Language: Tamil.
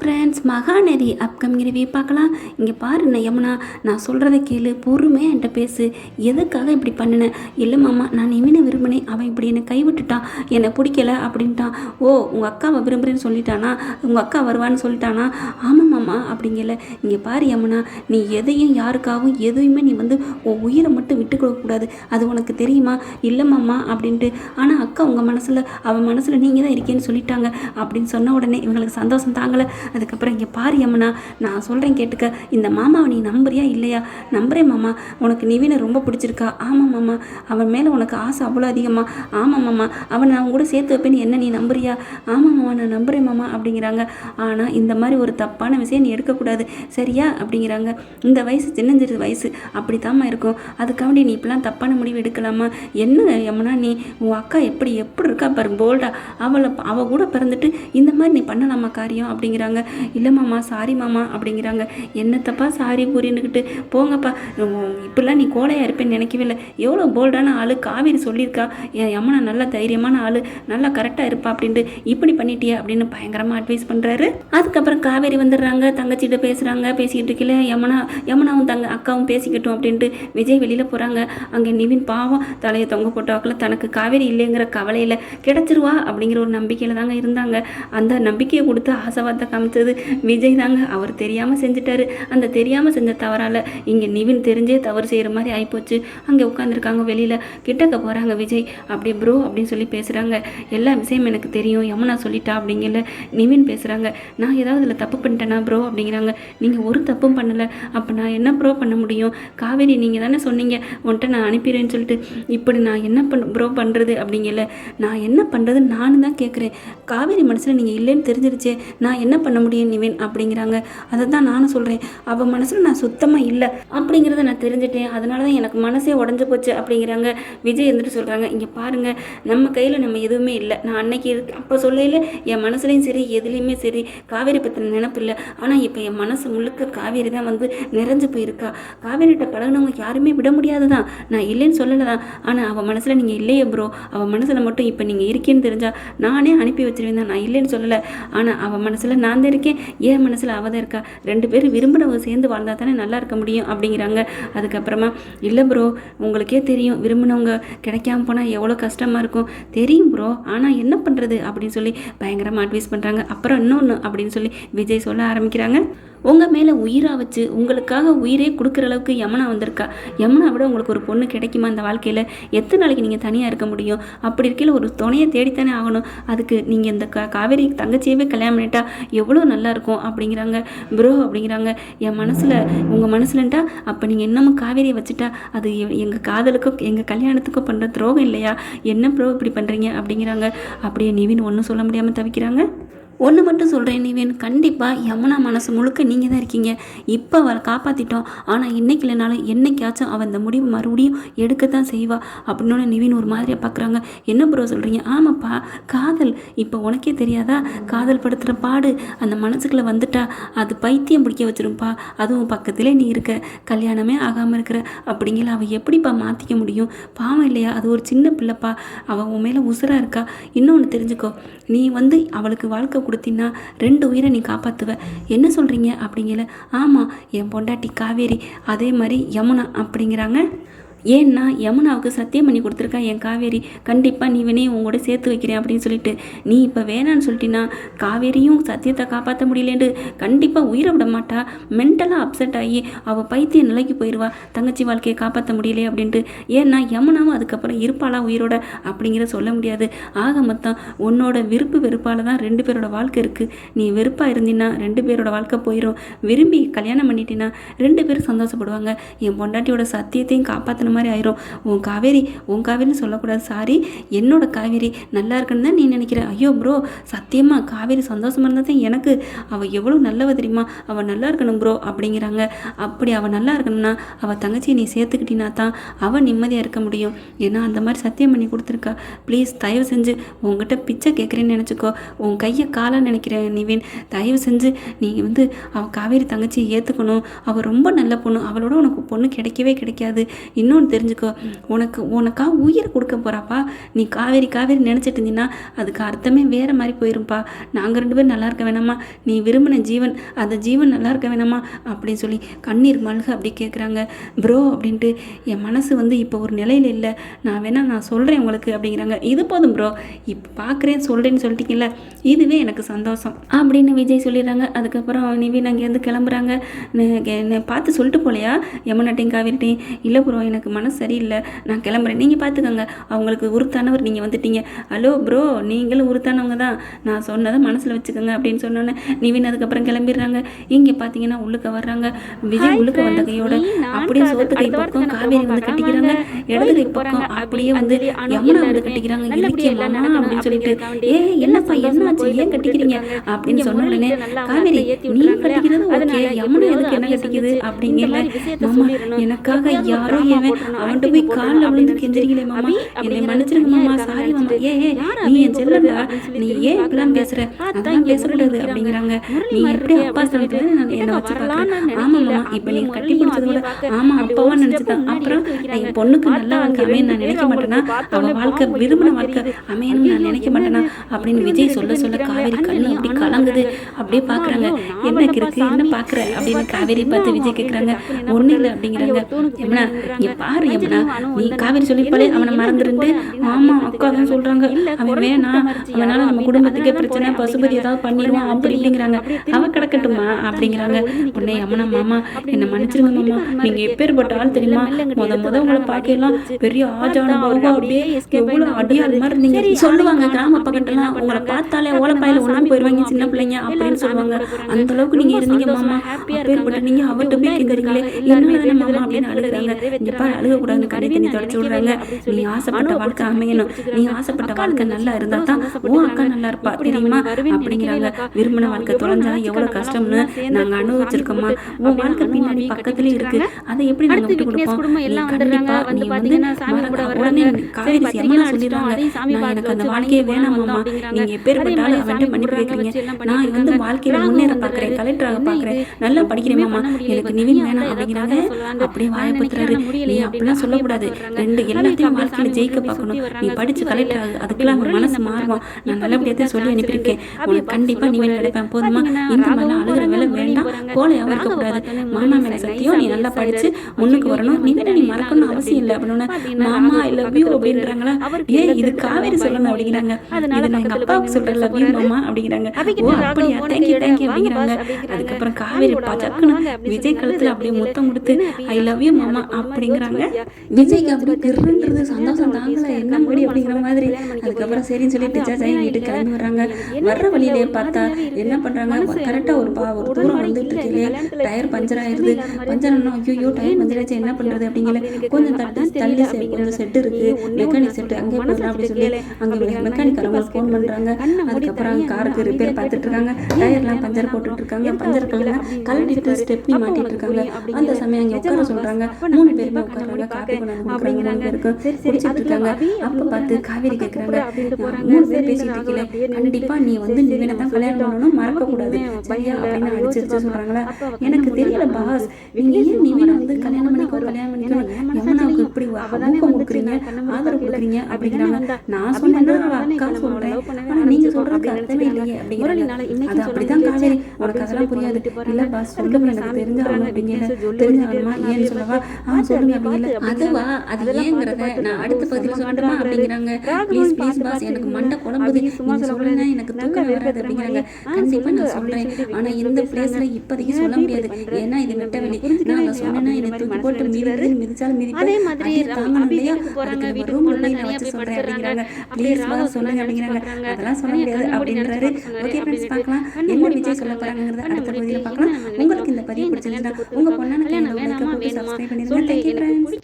ஃப்ரெண்ட்ஸ் மகாநதி அப்கமிங் ரிவ்யூ பார்க்கலாம். இங்கே பாரு யமுனா நான் சொல்கிறத கேளு பொறுமையாக என்கிட்ட பேசு. எதுக்காக இப்படி பண்ணினேன் இல்லை மாமா நான் இவனை விரும்பினேன். அவன் இப்படி என்னை கைவிட்டுட்டான். என்னை பிடிக்கல அப்படின்ட்டான். ஓ உங்கள் அக்காவை விரும்புகிறேன்னு சொல்லிட்டானா? உங்கள் அக்கா வருவான்னு சொல்லிட்டானா? ஆமாம் மாமா அப்படிங்கல. இங்கே பாரு யமுனா நீ எதையும் யாருக்காகவும் எதையுமே நீ வந்து உன் உயிரை மட்டும் விட்டு கொடுக்கக்கூடாது அது உனக்கு தெரியுமா? இல்லை மாமா அப்படின்ட்டு. ஆனால் அக்கா உங்கள் மனசில் அவன் மனசில் நீங்கள் தான் இருக்கேன்னு சொல்லிட்டாங்க. அப்படின்னு சொன்ன உடனே இவங்களுக்கு சந்தோஷம் தாங்கலை. அதுக்கப்புறம் இங்கே பாரு யமுனா நான் சொல்கிறேன் கேட்டுக்க இந்த மாமாவை நீ நம்புறியா இல்லையா? நம்புறேன் மாமா உனக்கு நிவினை ரொம்ப பிடிச்சிருக்கா. ஆமாம் மாமா அவன் மேலே உனக்கு ஆசை அவ்வளோ அதிகமாக ஆமாம் மாமா அவனை நான் கூட சேர்த்து வைப்பேன்னு என்ன நீ நம்புறியா? ஆமாம் மாமா நான் நம்புறேன் மாமா அப்படிங்கிறாங்க. ஆனால் இந்த மாதிரி ஒரு தப்பான விஷயம் நீ எடுக்கக்கூடாது. சரியா? அப்படிங்கிறாங்க. இந்த வயசு சின்னஞ்சிறு வயசு. அப்படித்தாம்மா இருக்கும். அதுக்காண்டி நீ இப்பெல்லாம் தப்பான முடிவு எடுக்கலாமா? என்ன யமுனா நீ? உன் அக்கா எப்படி எப்படி இருக்கா பாரு போல்டா அவளை அவள் கூட பிறந்துட்டு இந்த மாதிரி நீ பண்ணலாமா காரியம்? அப்படிங்கிறாங்க. இல்லை மாமா சாரி மாமா அப்படிங்கிறாங்க. என்னத்தப்பா சாரி புரிந்துக்கிட்டு போங்கப்பா இப்படிலாம் நீ கோழையாக இருப்பேன்னு நினைக்கவே இல்லை. எவ்வளோ போல்டான ஆள் காவேரி சொல்லியிருக்கா. என் யமுனா நல்ல தைரியமான ஆள் நல்லா கரெக்டாக இருப்பா அப்படின்ட்டு இப்படி பண்ணிட்டியா அப்படின்னு பயங்கரமாக அட்வைஸ் பண்ணுறாரு அதுக்கப்புறம் காவேரி வந்துடுறாங்க தங்கச்சிகிட்ட பேசுகிறாங்க பேசிக்கிட்டு இருக்கல யமுனா யமுனாவும் தங்க அக்காவும் பேசிக்கிட்டோம் அப்படின்ட்டு விஜய் வெளியில் போகிறாங்க அங்கே நிவின் பாவம் தலையை தொங்க போட்டாக்கில் தனக்கு காவேரி இல்லைங்கிற கவலையில் கிடச்சிருவா அப்படிங்கிற ஒரு நம்பிக்கையில் தாங்க இருந்தாங்க. அந்த நம்பிக்கையை கொடுத்து ஆசைவாதத்தை காமிச்சது விஜய் தாங்க அவர் தெரியாமல் செஞ்சுட்டாரு. அந்த தெரியாமல் செஞ்ச தவறால் இங்கே நிவின் தெரிஞ்சே தவறு செய்கிற மாதிரி ஆகிப்போச்சு அங்கே உட்காந்துருக்காங்க வெளியில். கிட்டக்க போகிறாங்க விஜய். அப்படி ப்ரோ அப்படின்னு சொல்லி பேசுகிறாங்க எல்லா விஷயம் எனக்கு தெரியும். யமுனா சொல்லிட்டா அப்படிங்கல. நிவின் பேசுகிறாங்க நான் ஏதாவது இதில் தப்பு பண்ணிட்டேனா ப்ரோ அப்படிங்கிறாங்க. நீங்கள் ஒரு தப்பும் பண்ணலை. அப்போ நான் என்ன ப்ரோ பண்ண முடியும்? காவேரி நீங்கள் தானே சொன்னீங்க. உன்கிட்ட நான் அனுப்பிடுறேன்னு சொல்லிட்டு. இப்படி நான் என்ன பண்ண ப்ரோ பண்ணுறது அப்படிங்கல. நான் என்ன பண்ணுறது நானும் தான் கேட்குறேன் காவேரி மனசில் நீங்கள் இல்லைன்னு தெரிஞ்சிருச்சே. நான் என்ன பண்ண பண்ண முடியும் நிவேன் அப்படிங்கிறாங்க. அதை தான் நானும் சொல்கிறேன் அவள் மனசில் நான் சுத்தமாக இல்லை அப்படிங்கிறத நான் தெரிஞ்சுட்டேன். அதனால தான் எனக்கு மனசே உடஞ்சி போச்சு அப்படிங்கிறாங்க. விஜய் இருந்துட்டு சொல்கிறாங்க இங்கே பாருங்கள் நம்ம கையில் நம்ம எதுவுமே இல்லை. நான் அன்னைக்கு அப்போ சொல்லையில் என் மனசுலையும் சரி எதுலேயுமே சரி. காவேரி பற்றின நினப்பு இல்லை. ஆனால் இப்போ என் மனசு முழுக்க காவேரி தான் வந்து நிறைஞ்சு போயிருக்கா. காவேரிகிட்ட பழகினவங்க யாருமே விட முடியாது தான் நான் இல்லைன்னு சொல்லலை தான் ஆனால் அவள் மனசில் நீங்கள் இல்லையே ப்ரோ அவள் மனசில் மட்டும் இப்போ நீங்கள் இருக்கேன்னு தெரிஞ்சால் நானே அனுப்பி வச்சிருவேன் தான். நான் இல்லைன்னு சொல்லலை. ஆனால் அவள் மனசில் நான் தான் இருக்கேன் ஏன் மனசில் அவள் தான் இருக்கா? ரெண்டு பேரும் விரும்பினவங்க சேர்ந்து வாழ்ந்தா தானே நல்லா இருக்க முடியும் அப்படிங்கிறாங்க. அதுக்கப்புறமா இல்லை ப்ரோ உங்களுக்கே தெரியும். விரும்பினவங்க கிடைக்காம போனால் எவ்வளோ கஷ்டமாக இருக்கும்? தெரியும் ப்ரோ ஆனால் என்ன பண்ணுறது அப்படின்னு சொல்லி பயங்கரமாக அட்வைஸ் பண்ணுறாங்க அப்புறம் இன்னொன்று அப்படின்னு சொல்லி விஜய் சொல்ல ஆரம்பிக்கிறாங்க. உங்கள் மேலே உயிராக வச்சு உங்களுக்காக உயிரே கொடுக்குற அளவுக்கு யமுனா வந்திருக்கா? யமுனா விட உங்களுக்கு ஒரு பொண்ணு கிடைக்குமா அந்த வாழ்க்கையில்? எத்தனை நாளைக்கு நீங்கள் தனியாக இருக்க முடியும்? அப்படி இருக்கையில் ஒரு துணையை தேடித்தானே ஆகணும். அதுக்கு நீங்கள் இந்த கா காவேரி தங்கச்சியவே கல்யாணம் பண்ணிட்டா எவ்வளோ நல்லா இருக்கும் அப்படிங்கிறாங்க. ப்ரோ அப்படிங்கிறாங்க. என் மனசில் உங்கள் மனசுலன்ட்டா அப்போ நீங்கள் இன்னமும் காவேரியை வச்சுட்டா அது எங்கள் காதலுக்கும் எங்கள் கல்யாணத்துக்கும் பண்ணுற துரோகம் இல்லையா? என்ன ப்ரோ இப்படி பண்ணுறீங்க அப்படிங்கிறாங்க. அப்படியே நிவின் ஒன்றும் சொல்ல முடியாமல் தவிக்கிறாங்க. ஒன்று மட்டும் சொல்கிறேன் நிவேன். கண்டிப்பாக யமுனா மனசு முழுக்க நீங்கள் தான் இருக்கீங்க. இப்போ அவளை காப்பாற்றிட்டோம் ஆனால் இன்னைக்கு இல்லைனாலும் என்னைக்காச்சும் அவள் அந்த முடிவு மறுபடியும் எடுக்க தான் செய்வா. அப்படின்னு நிவின் ஒரு மாதிரியாக பார்க்குறாங்க என்ன ப்ரோ சொல்கிறீங்க ஆமாப்பா காதல். இப்போ உனக்கே தெரியாதா? காதல் படுத்துகிற பாடு. அந்த மனசுக்குள்ளே வந்துட்டா. அது பைத்தியம் பிடிக்க வச்சிரும்ப்பா அதுவும் பக்கத்திலே நீ இருக்க. கல்யாணமே ஆகாமல் இருக்கிற. அப்படிங்கிற அவள் எப்படிப்பா மாற்றிக்க முடியும்? பாவம் இல்லையா? அது ஒரு சின்ன பிள்ளைப்பா. அவள் உன் மேலே உசுராக இருக்கா? இன்னொன்று தெரிஞ்சுக்கோ. நீ வந்து அவளுக்கு வாழ்க்கை கொடுத்தினா ரெண்டு உயிரை நீ காப்பாற்றுவ என்ன சொல்கிறீங்க அப்படிங்கல ஆமாம் என் பொண்டாட்டி காவேரி அதே மாதிரி யமுனா அப்படிங்கிறாங்க. ஏன்னா யமுனாவுக்கு சத்தியம் பண்ணி கொடுத்துருக்கா என் காவேரி. கண்டிப்பாக நீ வேணே உங்களோட சேர்த்து வைக்கிறேன் அப்படின்னு சொல்லிட்டு. நீ இப்போ வேணான்னு சொல்லிட்டினா காவேரியும் சத்தியத்தை காப்பாற்ற முடியலேன்ட்டு கண்டிப்பாக உயிரை விட மாட்டா. மென்டலாக அப்செட் ஆகி அவள் பைத்திய நிலைக்கு போயிடுவா தங்கச்சி வாழ்க்கையை காப்பாற்ற முடியலையே அப்படின்ட்டு. ஏன்னா யமுனாவும் அதுக்கப்புறம் இருப்பாளா உயிரோட அப்படிங்கிற சொல்ல முடியாது. ஆக மொத்தம் உன்னோட விருப்பு வெறுப்பால் தான் ரெண்டு பேரோட வாழ்க்கை இருக்குது நீ வெறுப்பாக இருந்தினா ரெண்டு பேரோட வாழ்க்கை போயிடும் விரும்பி கல்யாணம் பண்ணிட்டினா ரெண்டு பேரும் சந்தோஷப்படுவாங்க. என் பொண்டாட்டியோட சத்தியத்தையும் காப்பாற்றணும் மாதிரி ஆயிரும். உன் காவேரி உன் காவேரின்னு சொல்லக்கூடாது சாரி. என்னோட காவேரி நல்லா இருக்குன்னு தான் நீ நினைக்கிற? ஐயோ ப்ரோ சத்தியமாக காவேரி சந்தோஷமாக இருந்தால் தான் எனக்கு அவள் எவ்வளோ நல்லவ தெரியுமா? அவள் நல்லா இருக்கணும் ப்ரோ அப்படிங்கிறாங்க. அப்படி அவள் நல்லா இருக்கணும்னா அவள் தங்கச்சியை நீ சேர்த்துக்கிட்டினா தான் அவள் நிம்மதியாக இருக்க முடியும். ஏன்னா அந்த மாதிரி சத்தியம் பண்ணி கொடுத்துருக்கா. ப்ளீஸ் தயவு செஞ்சு உங்ககிட்ட பிச்சை கேட்குறேன்னு நினச்சிக்கோ. உன் கையை காலாக நினைக்கிறேன் நிவின் தயவு செஞ்சு நீ வந்து அவள் காவேரி தங்கச்சியை ஏற்றுக்கணும் அவள் ரொம்ப நல்ல பொண்ணு. அவளோட உனக்கு பொண்ணு கிடைக்கவே கிடைக்காது. இன்னொன்று இன்னொன்று தெரிஞ்சுக்கோ. உனக்கு உனக்கா உயிர் கொடுக்க போகிறாப்பா நீ காவேரி காவேரி நினச்சிட்டு இருந்தீங்கன்னா அதுக்கு அர்த்தமே வேறு மாதிரி போயிரும்ப்பா நாங்கள் ரெண்டு பேரும் நல்லா இருக்க வேணாமா? நீ விரும்பின ஜீவன் அந்த ஜீவன் நல்லா இருக்க வேணாமா? அப்படின்னு சொல்லி கண்ணீர் மல்க அப்படி கேட்குறாங்க ப்ரோ அப்படின்ட்டு என் மனசு வந்து இப்போ ஒரு நிலையில் இல்லை. நான் வேணா நான் சொல்கிறேன் உங்களுக்கு அப்படிங்கிறாங்க. இது போதும் ப்ரோ. இப்போ பார்க்குறேன் சொல்கிறேன்னு சொல்லிட்டீங்கல்ல இதுவே எனக்கு சந்தோஷம். அப்படின்னு விஜய் சொல்லிடுறாங்க. அதுக்கப்புறம் நிவின் அங்கேருந்து கிளம்புறாங்க. என்னை பார்த்து சொல்லிட்டு போலையா? யமுனாட்டையும் காவிரிட்டையும்? இல்லை ப்ரோ எனக்கு மனசு சரியில்லை நான் கிளம்புறேன். நீங்கள் பார்த்துக்கோங்க அவங்களுக்கு உருத்தானவர் நீங்கள் வந்துட்டீங்க. ஹலோ ப்ரோ நீங்களும் உருத்தானவங்க தான். நான் சொன்னதை மனசில் வச்சுக்கோங்க அப்படின்னு சொன்னோன்னே நிவின் அதுக்கப்புறம் கிளம்பிடுறாங்க. இங்கே பார்த்தீங்கன்னா உள்ளுக்க வர்றாங்க. விஜய் உள்ளுக்க வந்த கையோட அப்படியே சோத்து கை பக்கம் காவேரி வந்து கட்டிக்கிறாங்க. இடது கை பக்கம் அப்படியே வந்து யமுனா வந்து கட்டிக்கிறாங்க. இலக்கிய மாமா அப்படின்னு சொல்லிட்டு ஏ என்னப்பா என்னாச்சு ஏன் கட்டிக்கிறீங்க? அப்படின்னு சொன்ன உடனே காவேரி நீ கட்டிக்கிறது ஓகே யமுனா எதுக்கு என்ன கட்டிக்குது அப்படிங்கல மாமா எனக்காக யாரோ ஏவன் அவன்கிட்ட போய் காலில் விழுந்து கெஞ்சிருக்கீங்களே மாமா என்னை மன்னிச்சிருங்க மாமா சாரி மாமா ஏ ஏ நீ என் செல்லடா நீ ஏன் இப்படிலாம் பேசுற? அதெல்லாம் பேசக்கூடாது அப்படிங்கிறாங்க. நீ எப்படி அப்பா ஸ்தானத்துல நான் என்னை வச்சு பார்க்குறேன் ஆமா மாமா இப்போ நீ கட்டி பிடிச்சது கூட ஆமா அப்பாவா நினைச்சுதான் அப்புறம் என் பொண்ணுக்கு நல்ல வாழ்க்கை அமைய நான் நினைக்க மாட்டேனா? அவ வாழ்க்கை விரும்பின வாழ்க்கை அமையணும்னு நான் நினைக்க மாட்டேனா? அப்படின்னு விஜய் சொல்ல சொல்ல காவேரி கண்ணு அப்படி கலங்குது. அப்படியே பாக்குறாங்க என்ன இருக்கு என்ன பாக்குற அப்படின்னு காவேரி பார்த்து விஜய் கேக்குறாங்க ஒண்ணு இல்லை அப்படிங்கிறாங்க இங்க பாரு யமுனா நீ காவேரி சொல்லிப்பாலே அவனை மறந்துருந்து ஆமா அக்கா தான் சொல்றாங்க. அவன் வேணாம். அவனால நம்ம குடும்பத்துக்கே பிரச்சனை பசுபதி ஏதாவது பண்ணிடுவான் அப்படி இப்படிங்கிறாங்க அவ கிடக்கட்டுமா அப்படிங்கிறாங்க. உடனே யமுனா மாமா என்னை மன்னிச்சிருங்க மாமா. நீங்க எப்பேற்பட்ட ஆள் தெரியுமா? முத முத உங்களை பார்க்கலாம் பெரிய ஆஜான பருவா அப்படியே எவ்வளவு அடியாள் மாதிரி நீங்க சொல்லுவாங்க கிராம பக்கத்துலாம் உங்களை பார்த்தாலே ஓலப்பாயில ஒண்ணு போயிருவாங்க சின்ன பிள்ளைங்க அப்படின்னு சொல்லுவாங்க அந்த அளவுக்கு நீங்க இருந்தீங்க மாமா அப்பேற்பட்ட நீங்க அவர்கிட்ட போய் கேக்குறீங்களே என்ன மாமா அப்படின்னு அழுகுறாங்க இங்க பாரு அழுக கூடாது கண்ணி தண்ணி தொடச்சு விடுறாங்க நீ ஆசைப்பட்ட வாழ்க்கை அமையணும். நீ ஆசைப்பட்ட வாழ்க்கை நல்லா இருந்தா தான் உன் அக்கா நல்லா இருப்பா தெரியுமா? அப்படிங்கிறாங்க விரும்பின வாழ்க்கை தொலைஞ்சா எவ்வளவு கஷ்டம்னு நாங்க அனுபவிச்சிருக்கோமா? உன் வாழ்க்கை பின்னாடி பக்கத்துலயே இருக்கு. அதை எப்படி நாங்க விட்டு கொடுப்போம்? நீ கண்டிப்பா நீ வந்து உடனே காவேரி யமுனா சொல்லிடுறாங்க. நான் எனக்கு அந்த வாழ்க்கையே வேணாமாம்மா நீங்க எப்பேற்பட்டாலும் அவன்ட்டு மன்னிப்பு கேட்குறீங்க நான் வந்து வாழ்க்கையில முன்னேற பாக்குறேன் கலெக்டராக பாக்குறேன் நல்லா படிக்கிறேன் மாமா எனக்கு நிவின் வேணாம் அப்படிங்கிறாங்க அப்படியே வாயப்பத்துறாரு நீ அப்படிலாம் சொல்லக்கூடாது. ரெண்டு எல்லாத்தையும் வாழ்க்கையில ஜெயிக்க பார்க்கணும். நீ படிச்சு கலெக்டர் ஆகு அதுக்கெல்லாம் அவன் மனசு மாறுவான் நான் நல்லபடியாக சொல்லி அனுப்பியிருக்கேன் உனக்கு கண்டிப்பா நிவின் கிடைப்பேன் போதுமா? இந்த மாதிரிலாம் அழுகிற வேலை வேண்டாம். கோலையாக இருக்கக்கூடாது மாமா மேல சத்தியம் நீ நல்லா படிச்சு முன்னுக்கு வரணும். நீ மறக்கணும் அவசியம் இல்லை. அப்படின்னு மாமா ஐ லவ் யூ அப்படின்றாங்களா? ஏ இது காவேரி சொல்லணும் அப்படிங்கிறாங்க. இது எங்க அப்பாவுக்கு சொல்றேன் லவ் யூ மாமா அப்படிங்கிறாங்க. ஓ அப்படியா? தேங்க்யூ தேங்க்யூ அப்படிங்கிறாங்க. அதுக்கப்புறம் காவேரி பா சக்குன்னு விஜய் கழுத்துல அப்படியே முத்தம் கொடுத்து ஐ லவ் யூ மாமா அப்படிங்கிறாங்க. விஜய்க்கு அப்படியே கிருன்றது சந்தோஷம் தாங்கல என்ன முடி அப்படிங்கிற மாதிரி? அதுக்கப்புறம் சரின்னு சொல்லிட்டு ஜாஜாய் வீட்டுக்கு கிளம்பி வர்றாங்க. வர்ற வழியிலே பார்த்தா என்ன பண்றாங்க? கரெக்டா ஒரு பா ஒரு தூரம் வந்துட்டு இருக்கீங்க டயர் பஞ்சர் ஆயிருது பஞ்சர் ஐயோ டயர் பஞ்சர் ஆச்சு என்ன பண்றது அப்படிங்கல கொஞ்சம் தட்டி தள்ளி செ- கொஞ்சம் செட்டு இருக்கு. மெக்கானிக் செட்டு அங்கே போகலாம் அப்படி சொல்லி அங்கே மெக்கானிக் அவங்க ஃபோன் பண்றாங்க. அதுக்கப்புறம் காருக்கு ரிப்பேர் பார்த்துட்டு இருக்காங்க. டயர்லாம் பஞ்சர் போட்டுட்டு இருக்காங்க. பஞ்சர் கல்லாம் கழட்டிட்டு ஸ்டெப்னி மாட்டிட்டு இருக்காங்க. அந்த சமயம் அங்கே உட்கார சொல்றாங்க. மூணு பேருமே உட்கார்றாங்க. காப்பி கொண்டாந்து மூணு பேருக்கும் குடிச்சிட்டு இருக்காங்க. அப்ப பார்த்து காவேரி கேட்குறாங்க மூணு பேர் பேசிட்டு இருக்கீங்களே கண்டிப்பா நீ வந்து நிவினை தான் கல்யாணம் பண்ணணும் மறக்க கூடாது சரியா அப்படின்னு அடிச்சிருச்சு சொல்றாங்களா எனக்கு தெரியல பாஸ் நீங்க ஏன் நிவினை வந்து கல்யாணம் பண்ணிக்கோ கல்யாணம் பண்ணிக்கோ யமுனாவுக்கு இப்படி ஊக்கம் கொடுக்குறீங்க ஆதரவு கொடுக்குறீங்க அப்படிங்கிறாங்க நான் சொன்னேன்னா அக்கா சொல்றேன். ஆனா நீங்க சொல்றதுக்கு அர்த்தமே இல்லையே அப்படிங்கிறாங்க. அது அப்படிதான் காவேரி. உனக்கு அதெல்லாம் புரியாது. இல்ல பாஸ் சொல்லுங்க எனக்கு தெரிஞ்சாகணும் அப்படிங்கிற தெரிஞ்சாகணுமா ஏன்னு சொல்லவா ஆ சொல்லுங்க அப்படிங்கல அதுவா? அது ஏங்கிறத நான் அடுத்த பகுதியில் சொல்லட்டுமா அப்படிங்கிறாங்க. ப்ளீஸ் ப்ளீஸ் பாஸ் எனக்கு மண்டை குழம்புது. நீங்க சொல்லுங்க எனக்கு தூக்கம் வராது அப்படிங்கிறாங்க கண்டிப்பா நான் சொல்றேன் ஆனா இந்த பிளேஸ்ல இப்போதைக்கு சொல்ல முடியாது ஏன்னா இது மெட்ட வெளி நான் அதை சொன்னேன்னா என்னை தூக்கி போட்டு மிதிது மிதிச்சாலும் மிதிப்பேன் தாங்கணும் இல்லையா? அதுக்கு நம்ம ரூம்ல போய் அப்படிங்கிறாங்க. அதெல்லாம் சொல்ல முடியாது. அப்படின்றாரு. ஓகே ஃப்ரெண்ட்ஸ் பார்க்கலாம். என்ன விஜய் சொல்ல போறாங்கிறத அடுத்த பகுதியில் பார்க்கலாம். உங்களுக்கு இந்த பதிவு பிடிச்சிருந்தா உங்க பொண்ணான கையில் சப்ஸ்கிரைப் பண்ணிருங்க தேங்க்யூ ஃப்ரெண்ட்ஸ்